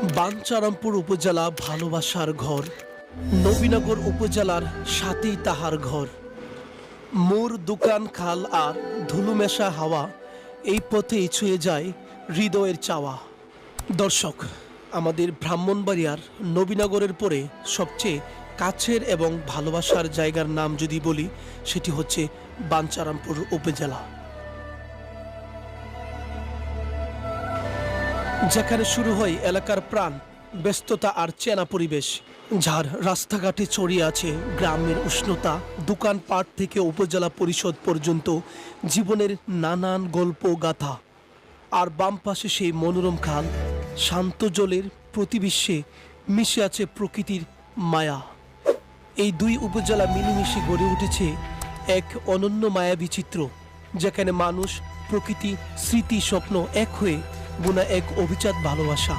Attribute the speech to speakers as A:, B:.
A: বাঞ্চারামপুর উপজেলা ভালোবাসার ঘর। নবীনগর উপজেলার সাথেই তাহার ঘর। মোর দোকান খাল আর ধুলুমেশা হাওয়া এই পথেই ছুঁয়ে যায় হৃদয়ের চাওয়া। দর্শক, আমাদের ব্রাহ্মণবাড়িয়ার নবীনগরের পরে সবচেয়ে কাছের এবং ভালোবাসার জায়গার নাম যদি বলি, সেটি হচ্ছে বাঞ্চারামপুর উপজেলা। যেখানে শুরু হয় এলাকার প্রাণ, ব্যস্ততা আর চেনা পরিবেশ, যার রাস্তাঘাটে ছড়িয়ে আছে গ্রামের উষ্ণতা, দোকানপাট থেকে উপজেলা পরিষদ পর্যন্ত জীবনের নানান গল্প গাথা। আর বাম পাশে সেই মনোরম খাল, শান্ত জলের প্রতিবিশ্বে মিশে আছে প্রকৃতির মায়া। এই দুই উপজেলা মিলেমিশে গড়ে উঠেছে এক অনন্য মায়াবী চিত্র, যেখানে মানুষ প্রকৃতি, স্মৃতি, স্বপ্ন এক হয়ে বোনা এক অভিজাত ভালোবাসা।